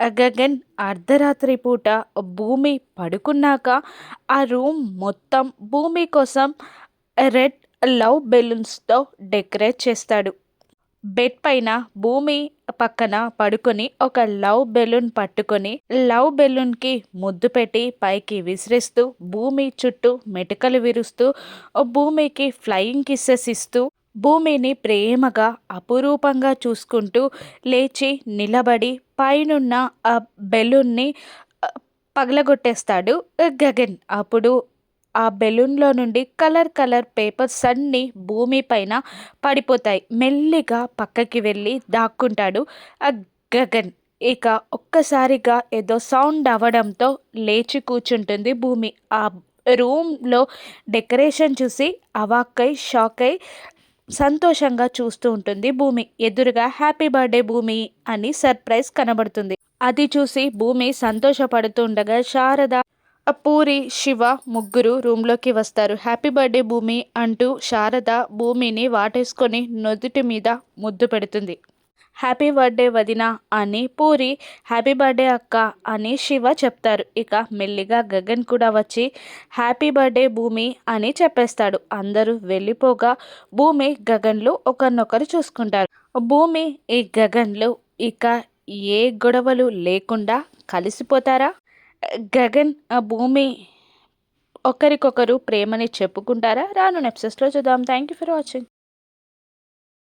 గగన్ అర్ధరాత్రి పూట భూమి పడుకున్నాక ఆ రూమ్ మొత్తం భూమి కోసం రెడ్ లవ్ బెలూన్స్తో డెకరేట్ చేస్తాడు. బెడ్ పైన భూమి పక్కన పడుకొని ఒక లవ్ బెలూన్ పట్టుకొని లవ్ బెలూన్కి ముద్దు పెట్టి పైకి విసిరేస్తూ భూమి చుట్టూ మెటకలు విరుస్తూ భూమికి ఫ్లయింగ్ కిస్సెస్ ఇస్తూ భూమిని ప్రేమగా అపురూపంగా చూసుకుంటూ లేచి నిలబడి పైనున్న ఆ బెలూన్ని పగలగొట్టేస్తాడు గగన్. అప్పుడు ఆ బెలూన్లో నుండి కలర్ కలర్ పేపర్స్ అన్నీ భూమి పైన పడిపోతాయి. మెల్లిగా పక్కకి వెళ్ళి దాక్కుంటాడు ఆ గగన్. ఇక ఒక్కసారిగా ఏదో సౌండ్ అవ్వడంతో లేచి కూర్చుంటుంది భూమి. ఆ రూమ్లో డెకరేషన్ చూసి అవాక్కై షాక్ అయి సంతోషంగా చూస్తూ ఉంటుంది భూమి. ఎదురుగా హ్యాపీ బర్త్డే భూమి అని సర్ప్రైజ్ కనబడుతుంది. అది చూసి భూమి సంతోషపడుతుండగా శారద పూరి శివ ముగ్గురు రూమ్లోకి వస్తారు. హ్యాపీ బర్త్డే భూమి అంటూ శారద భూమిని వాటేసుకొని నుదుటి మీద ముద్దు పెడుతుంది. హ్యాపీ బర్త్డే వదిన అని పూరి హ్యాపీ బర్త్డే అక్క అని శివ చెప్తారు. ఇక మెల్లిగా గగన్ కూడా వచ్చి హ్యాపీ బర్త్డే భూమి అని చెప్పేస్తాడు. అందరూ వెళ్ళిపోగా భూమి గగన్లు ఒకరినొకరు చూసుకుంటారు. భూమి ఈ గగన్లు ఇక ఏ గొడవలు లేకుండా కలిసిపోతారా? గగన్ భూమి ఒకరికొకరు ప్రేమని చెప్పుకుంటారా? రాను నెప్సెస్లో చూద్దాం. Thank you for watching